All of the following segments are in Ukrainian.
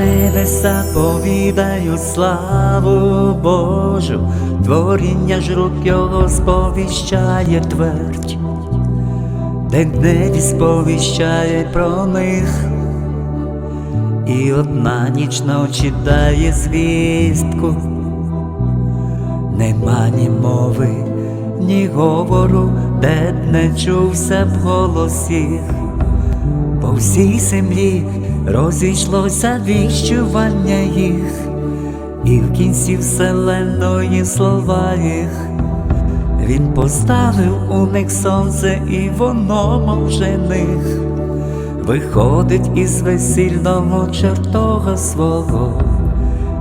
небеса повідають славу Божу, творіння ж рук його сповіщає твердь, де небі сповіщає про них, і одна ніч ночі дає звістку, нема ні мови, ні говору, де б не чувся б голос їх. По всій землі розійшлося віщування їх, і в кінці вселенної слова їх. Він поставив у них сонце, і воно мов жених, виходить із весільного чертога свого,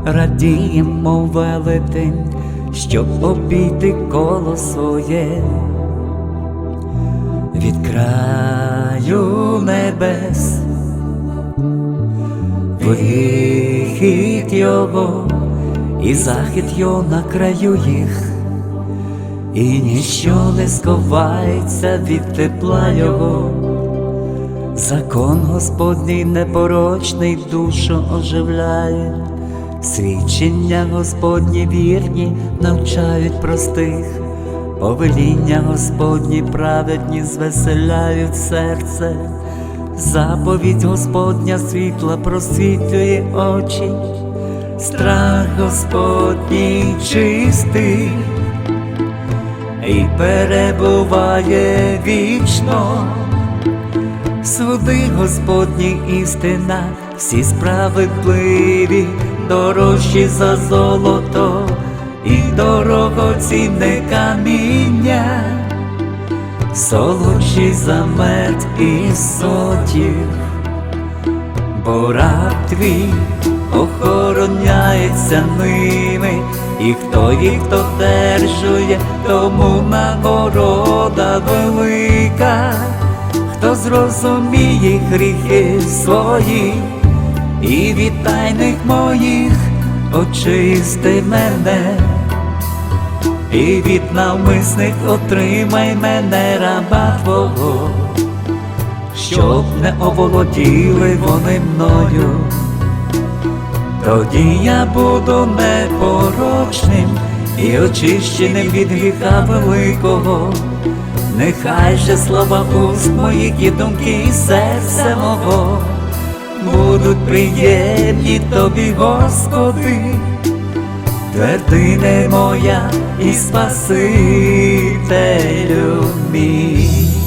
радіє, мов велетень, щоб обійти коло своє. Від краю небес, вихід його і захід його на краю їх, і ніщо не сховається від тепла його. Закон Господній непорочний душу оживляє, свідчення Господні вірні навчають простих, повеління Господні праведні звеселяють серце, заповідь Господня світла просвітлює очі, страх Господній чистий і перебуває вічно. Суди Господні істина, всі справедливі, дорожчі за золото і дорогоцінне каміння, солодші за мед і сотів, бо раб твій охороняється ними, і хто їх додержує, тому нагорода велика. Хто зрозуміє гріхи свої, і від тайних моїх очисти мене, і від навмисних отримай мене раба Твого, щоб не оволоділи вони мною, тоді я буду непорочним і очищеним від гріха великого. Нехай же слова уст моїх і думки і серця мого будуть приємні тобі, Господи, твердине моя і Спасителю мій.